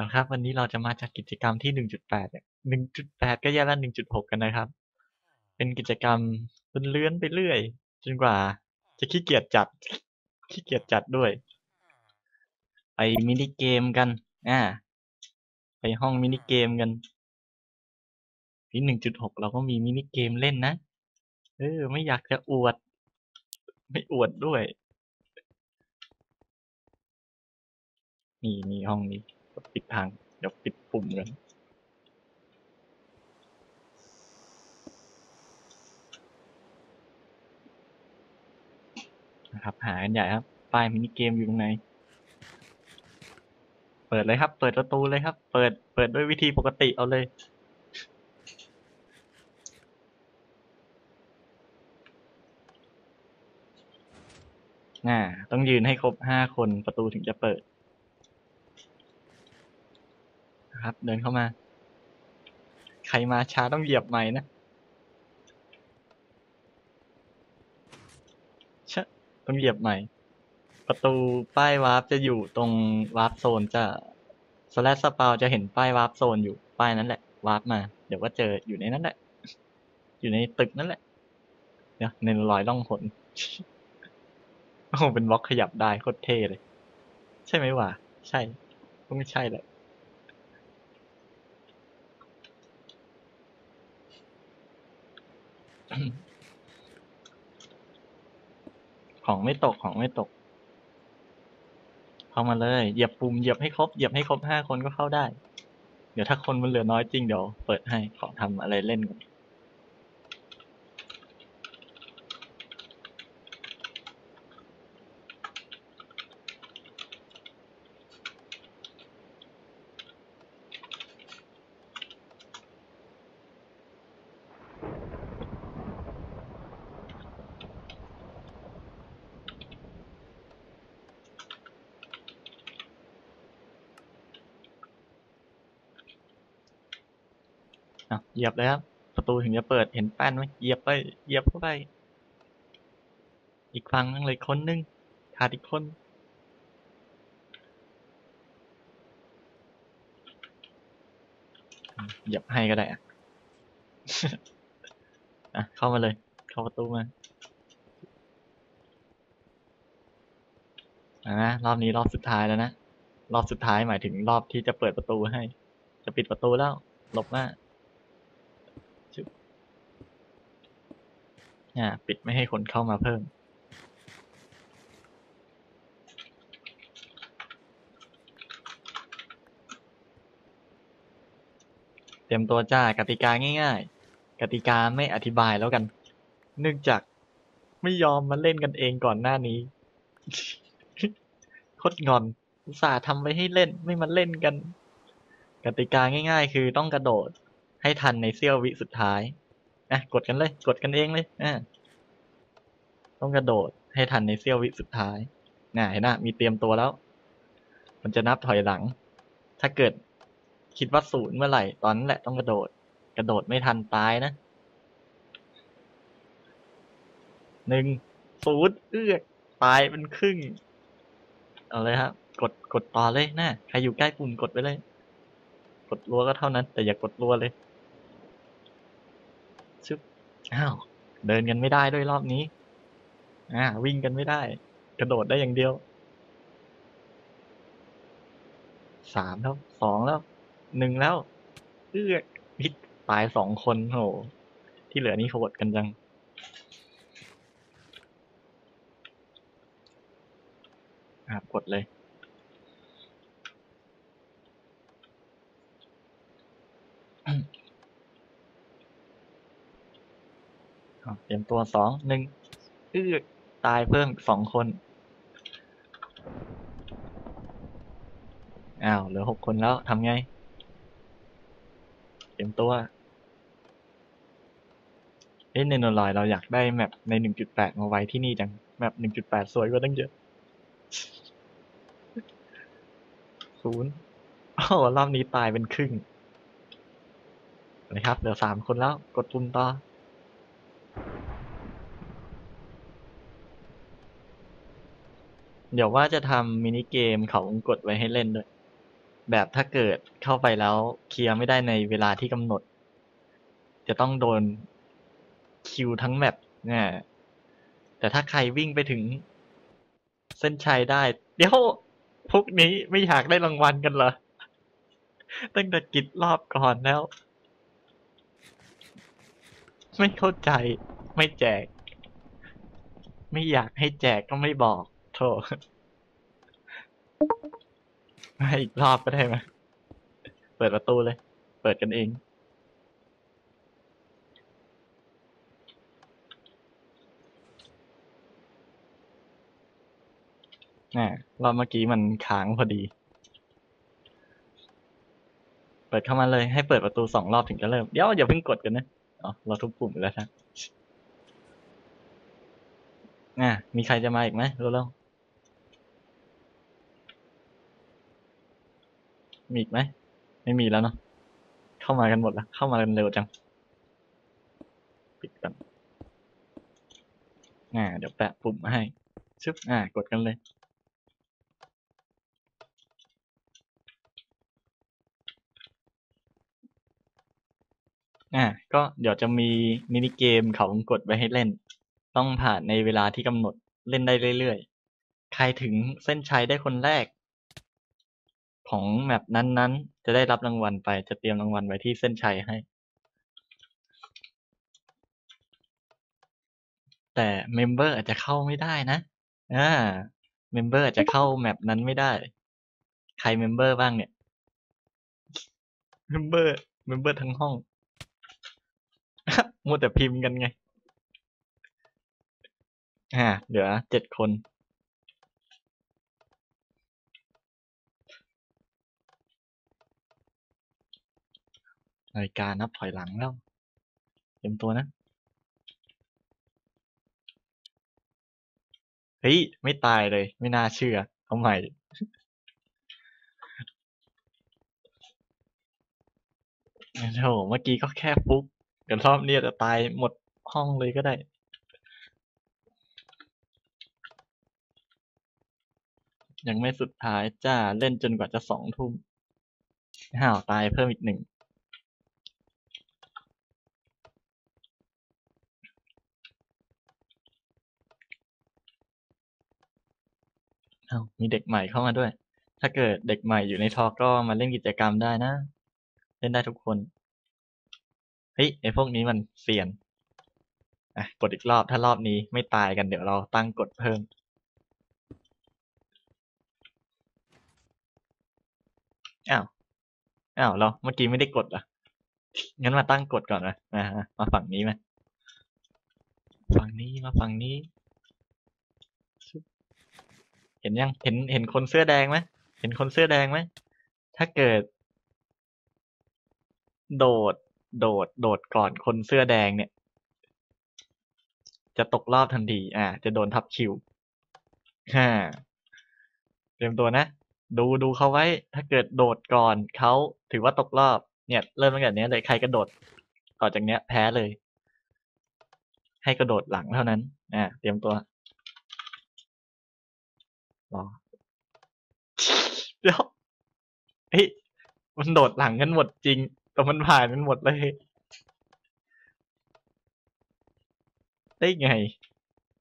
นะครับ วันนี้เราจะมาจากกิจกรรมที่ 1.8เนี่ย1.8 ก็แย่ละ1.6 กันนะครับ เป็นกิจกรรมเลื่อนไปเรื่อย จนกว่า จะขี้เกียจจัด ขี้เกียจจัดด้วย ไปมินิเกมกัน อ่า ไปห้องมินิเกมกันที่ 1.6 เราก็มีมินิเกมเล่นนะ เออ ไม่อยากจะอวด ไม่อวดด้วย นี่นี่ห้องนี้ ปิดทาง เดี๋ยวปิดปุ่มกันนะครับ หากันใหญ่ครับ ป้ายมินิเกมอยู่ตรงไหน เปิดเลยครับ เปิดประตูเลยครับ เปิด เปิดด้วยวิธีปกติเอาเลยอ่า ต้องยืนให้ครบห้าคนประตูถึงจะเปิด นะ ครับ เดินเข้ามา ใครมาช้าต้องเหยียบใหม่นะชะต้องเหยียบใหม่ ประตูป้ายวาร์ปจะอยู่ตรงวาร์ปโซนจะสแลชสปาวจะเห็นป้ายวาร์ปโซนอยู่ป้ายนั้นแหละวาร์ปมา เดี๋ยวก็เจออยู่ในนั้นแหละ อยู่ในตึกนั่นแหละเดี๋ยในรอยล่องหนโอ้เป็นบล็อกขยับได้โคตรเท่เลย ใช่ไหมวะใช่ก็ไม่ใช่แหละ ของไม่ตกของไม่ตก เข้ามาเลยเหยียบปุ่มเหยียบให้ครบเหยียบให้ครบห้าคนก็เข้าได้ เดี๋ยวถ้าคนมันเหลือน้อยจริงเดี๋ยวเปิดให้ขอทำอะไรเล่นก่อน อะเหยียบเลยครับ ประตูถึงจะเปิดเห็นแป้นไหมเหยียบไปเหยียบเข้าไป อีกฝั่งนึงเลยคนนึงขาดอีกคนเหยียบให้ก็ได้อะอะเข้ามาเลย เข้าประตูมาอะนะรอบนี้รอบสุดท้ายแล้วนะ รอบสุดท้ายหมายถึงรอบที่จะเปิดประตูให้ จะปิดประตูแล้ว หลบมาชึบ อ่าปิดไม่ให้คนเข้ามาเพิ่ม เตรียมตัวจ้ากติกาง่ายๆ กติกาไม่อธิบายแล้วกัน เนื่องจากไม่ยอมมาเล่นกันเองก่อนหน้านี้โคตรงอนอุตส่าห์ทำไว้ให้เล่นไม่มาเล่นกัน กติกาง่ายๆ คือต้องกระโดดให้ทันในเสี้ยววิสุดท้าย นะกดกันเลย กดกันเองเลยอ่าต้องกระโดดให้ทันในเสี้ยววิสุดท้ายน่ะเห็นนะมีเตรียมตัวแล้ว มันจะนับถอยหลัง ถ้าเกิดคิดว่าศูนย์เมื่อไหร่ ตอนนั้นแหละต้องกระโดด กระโดดไม่ทันตายนะหนึ่งศูนย์เอื้อตายเป็นครึ่ง เอาเลยครับ กดกดต่อเลยนะใครอยู่ใกล้ปุ่มกดไปเลย กดรัวก็เท่านั้น แต่อย่ากดรัวเลย อ้าว เดินกันไม่ได้ด้วยรอบนี้ อ่า วิ่งกันไม่ได้ กระโดดได้อย่างเดียว สามแล้วสองแล้ว หนึ่งแล้ว เอื้อพิษตายสองคนโห ที่เหลือนี่โหดกันจัง อ่ากดเลย เตรียมตัวสองหนึ่งอื้อตายเพิ่มสองคน อ้าวเหลือหกคนแล้วทำไง เตรียมตัวเอ้ในโนลอยเราอยากได้แมปในหนึ่งจุดแปดมาไว้ที่นี่จัง แมปหนึ่งจุดแปดสวยกว่าตั้งเยอะศูนย์โอ้โหรอบนี้ตายเป็นครึ่งนะครับเหลือสามคนแล้ว กดปุ่มต่อ เดี๋ยวว่าจะทำมินิเกมเขาวงกดไว้ให้เล่นด้วย แบบถ้าเกิดเข้าไปแล้วเคลียร์ไม่ได้ในเวลาที่กำหนด จะต้องโดนคิวทั้งแมปเนี่ยแต่ถ้าใครวิ่งไปถึงเส้นชัยได้ เดี๋ยวพวกนี้ไม่อยากได้รางวัลกันเหรอ ตั้งแต่กิดรอบก่อนแล้ว ไม่เข้าใจไม่แจก ไม่อยากให้แจกก็ไม่บอก โทษมาอีกรอบก็ได้ไหมเปิดประตูเลย เปิดกันเองอ่ารอบเมื่อกี้มันค้างพอดี เปิดเข้ามาเลยให้เปิดประตูสองรอบถึงจะเริ่ม เดี๋ยวอย่าเพิ่งกดกันนะ อ๋อ เราทุกปุ่มไปแล้วนะอะมีใครจะมาอีกไหมเร็ว มีอีกไหม ไม่มีแล้วเนาะ เข้ามากันหมดแล้ว เข้ามากันเร็วจัง ปิดกันอ่า เดี๋ยวแปะปุ่มมาให้ ชึบ อ่า กดกันเลย อะก็เดี๋ยวจะมีมินิเกมเขาวงกดไว้ให้เล่น ต้องผ่านในเวลาที่กำหนดเล่นได้เรื่อยๆ ใครถึงเส้นชัยได้คนแรก ของแมปนั้นๆ จะได้รับรางวัลไปจะเตรียมรางวัลไว้ที่เส้นชัยให้ แต่เมมเบอร์อาจจะเข้าไม่ได้นะอ่าเมมเบอร์อาจจะเข้าแมปนั้นไม่ได้ ใครเมมเบอร์บ้างเนี่ยเมมเบอร์เมมเบอร์ทั้งห้องมัวแต่พิมพ์กันไงอ่าเหลือเจ็ดคน นาฬิกานับถอยหลังแล้วเตรียมตัวนะ เฮ้ย ไม่ตายเลย ไม่น่าเชื่อ เอาใหม่โอ้โหเมื่อกี้ก็แค่ฟุกเดี๋ยวรอบนี้จจะตายหมดห้องเลยก็ได้ยังไม่สุดท้ายจ้าเล่นจนกว่าจะสองทุ่มห้าวตายเพิ่มอีกหนึ่ง เอ้ามีเด็กใหม่เข้ามาด้วย ถ้าเกิดเด็กใหม่อยู่ในทอล์กก็มาเล่นกิจกรรมได้นะ เล่นได้ทุกคน เฮ้ยไอพวกนี้มันเสี่ยนอะกดอีกรอบถ้ารอบนี้ไม่ตายกันเดี๋ยวเราตั้งกดเพิ่ม อ้าว อ้าวเราเมื่อกี้ไม่ได้กดหรอะ งั้นมาตั้งกดก่อนนะมามามาฝั่งนี้มาฝั่งนี้มาฝั่งนี้ เห็นยังเห็นเห็นคนเสื้อแดงไหมเห็นคนเสื้อแดงไหมถ้าเกิด โดด โดด โดดก่อนคนเสื้อแดงเนี่ย จะตกรอบทันที อ่า จะโดนทับคิวฮ่าเตรียมตัวนะ ดูดูเขาไว้ ถ้าเกิดโดดก่อนเขาถือว่าตกรอบ เนี่ย เริ่มตั้งแต่เนี้ยเลยใครกระโดดต่อจากเนี้ย แพ้เลย ให้กระโดดหลังเท่านั้น อ่า เตรียมตัว หรอ เดี๋ยวเฮ้ยมันโดดหลังกันหมดจริง แต่มันผ่านกันหมดเลย ได้ไง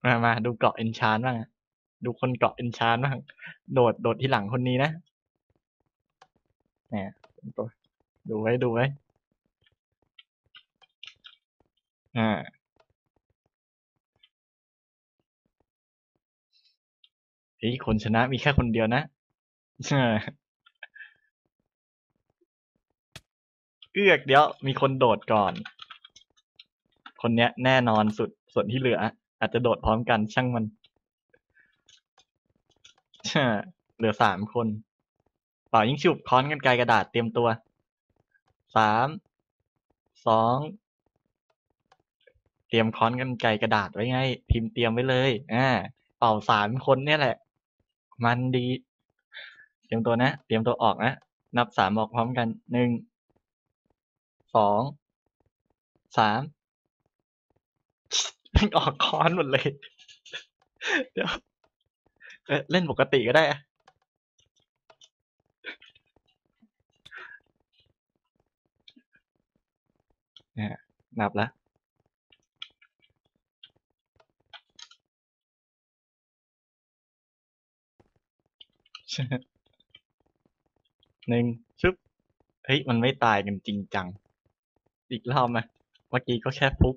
มามาดูเกาะเอนชานบ้างดูคนเกาะเอนชานบ้าง โดด โดดที่หลังคนนี้นะเนี่ยตัวดูไว้ ดูไว้ อ่า เฮ้ยคนชนะมีแค่คนเดียวนะเอือกเดี๋ยว มีคนโดดก่อน คนเนี้ยแน่นอนสุดส่วนที่เหลือ อาจจะโดดพร้อมกันช่างมันเหลือสามคนเป่ายิงฉุบค้อนกันไกลกระดาษเตรียมตัวสามสองเตรียมค้อนกันไกลกระดาษไว้ไงพิมพ์เตรียมไว้เลยอ่าเป่าสามคนเนี่ยแหละ มันดี เตรียมตัวนะ เตรียมตัวออกนะ นับสามออกพร้อมกันหนึ่งสองสามมันออกค้อนหมดเลย เดี๋ยวเล่นปกติก็ได้อะนับแล้ว หนึ่งชุบเฮ้ย มันไม่ตายกันจริงจัง อีกรอบไหมเมื่อกี้ก็แค่ฟุก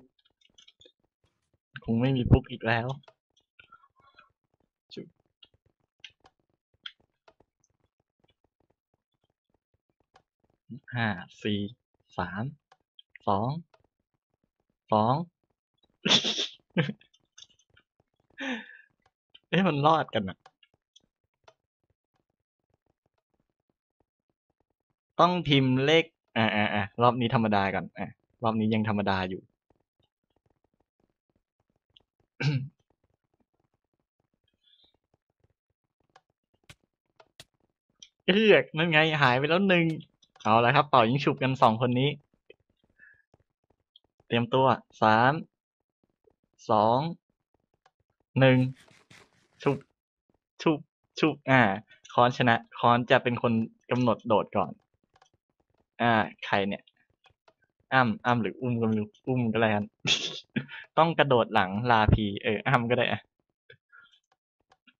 คงไม่มีฟุกอีกแล้วชุบห้าสี่สามสองสองเอ๊ะมันรอดกันอะ ต้องพิมพ์เลข อ่าอ่าอ่ารอบนี้ธรรมดาก่อนอะรอบนี้ยังธรรมดาอยู่ เอือกนั่นไงหายไปแล้วหนึ่งเอาละครับ เป่ายิงฉุบกันสองคนนี้ เตรียมตัวสามสองหนึ่งฉุบฉุบฉุบอ่าคอนชนะคอนจะเป็นคนกำหนดโดดก่อน อ่า ใครเนี่ย อ้ำอ้ำหรืออุ้มก็ไม่รู้อุ้มก็แล้วกัน ต้องกระโดดหลังลาพี เออ อ้ำก็ได้อะ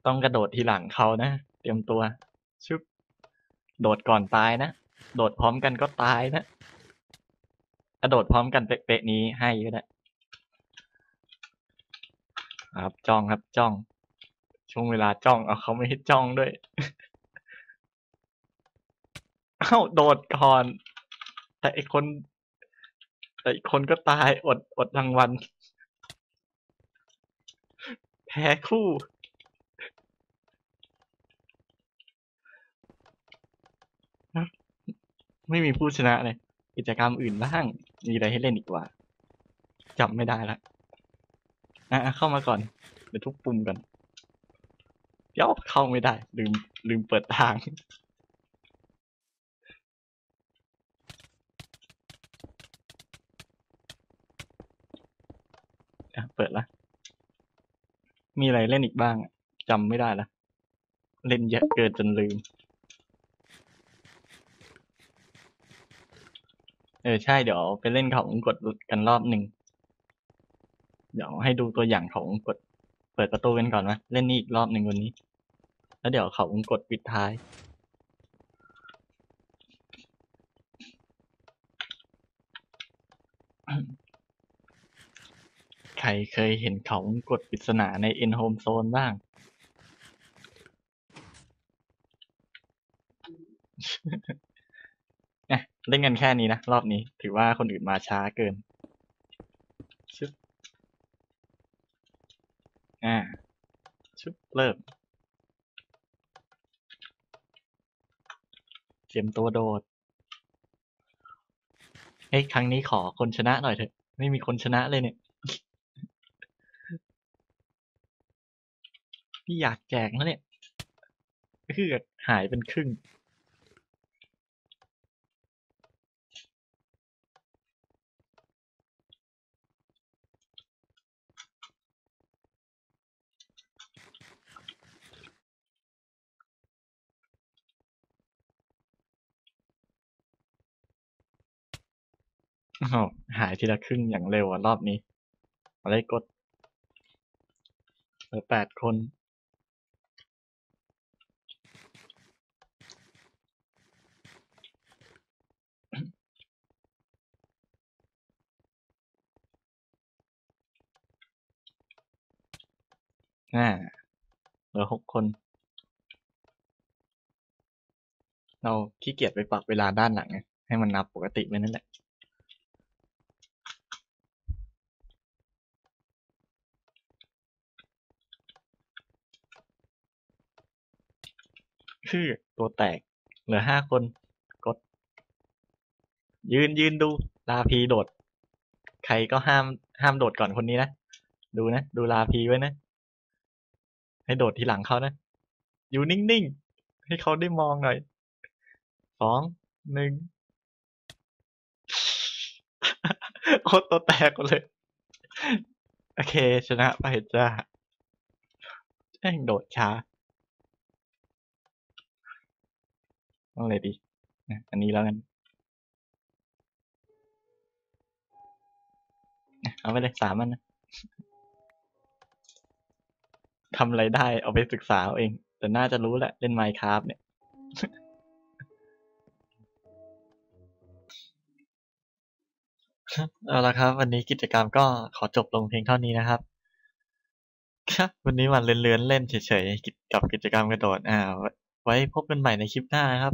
ต้องกระโดดทีหลังเขานะ เตรียมตัวชุบโดดก่อนตายนะ โดดพร้อมกันก็ตายนะ กระโดดพร้อมกันเป๊ะๆนี้ให้ก็ได้ครับจ้องครับจ้อง ช่วงเวลาจ้องเอาเขาไม่ให้จ้องด้วย เอ้าโดดก่อน แต่อีกคน แต่อีกคนก็ตายอดอดรางวัลแพ้คู่ ไม่มีผู้ชนะเลยกิจกรรมอื่นบ้าง มีอะไรให้เล่นอีกว่าจำไม่ได้ละอะเข้ามาก่อน เดี๋ยวทุกปุ่มกันเดี๋ยวเข้าไม่ได้ ลืมลืมเปิดทาง อะเปิดละ มีอะไรเล่นอีกบ้างอะจำไม่ได้ละ เล่นเยอะเกินจนลืม เออ ใช่เดี๋ยวไปเล่นขาวงกดกันรอบหนึ่ง เดี๋ยวให้ดูตัวอย่างขาวงกด เปิดประตูกันก่อนนะเล่นนี่อีกรอบหนึ่งวันนี้ แล้วเดี๋ยวเขาวงกดปิดท้าย รเคยเห็นเขาวงกดปริศนาใน N Home Zone บ้าง เล่นกันแค่นี้นะ รอบนี้ ถือว่าคนอื่นมาช้าเกินชึบอ่าชึบเริ่มเตรียมตัวโดดเฮ้ยครั้งนี้ขอคนชนะหน่อยเถอะ ไม่มีคนชนะเลยเนี่ย พี่อยากแจกแล้วเนี่ยคือหายเป็นครึ่ง หายทีละครึ่งอย่างเร็วอะรอบนี้อะไรกดเหลือแปดคน อ่าเหลือหกคน เราขี้เกียจไปปรับเวลาด้านหลังไงให้มันนับปกติไว้นั่นแหละคือตัวแตก เหลือห้าคน กด ยืนยืนดู ลาพีโดด ใครก็ห้ามห้ามโดดก่อนคนนี้นะ ดูนะ ดูลาพีไว้นะ ให้โดดทีหลังเขานะ อยู่นิ่งๆ ให้เขาได้มองหน่อย สอง หนึ่งโคตรตัวแตกเลย โอเค ชนะไปจ้าแม่งโดดช้าต้องเลยดี อันนี้แล้วกัน เอาไปเลยสามอันนะ ทำอะไรได้เอาไปศึกษาเอาเอง แต่น่าจะรู้แหละเล่น Minecraft เนี่ย เอาละครับ วันนี้กิจกรรมก็ขอจบลงเพียงเท่านี้นะครับ ครับ วันนี้วันเลื่อนๆเล่นเฉยๆกับกิจกรรมกระโดดอ่าไว้พบกันใหม่ในคลิปหน้านะครับ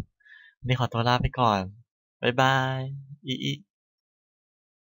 วันนี้ขอตัวลาไปก่อน บ๊ายบาย อีอี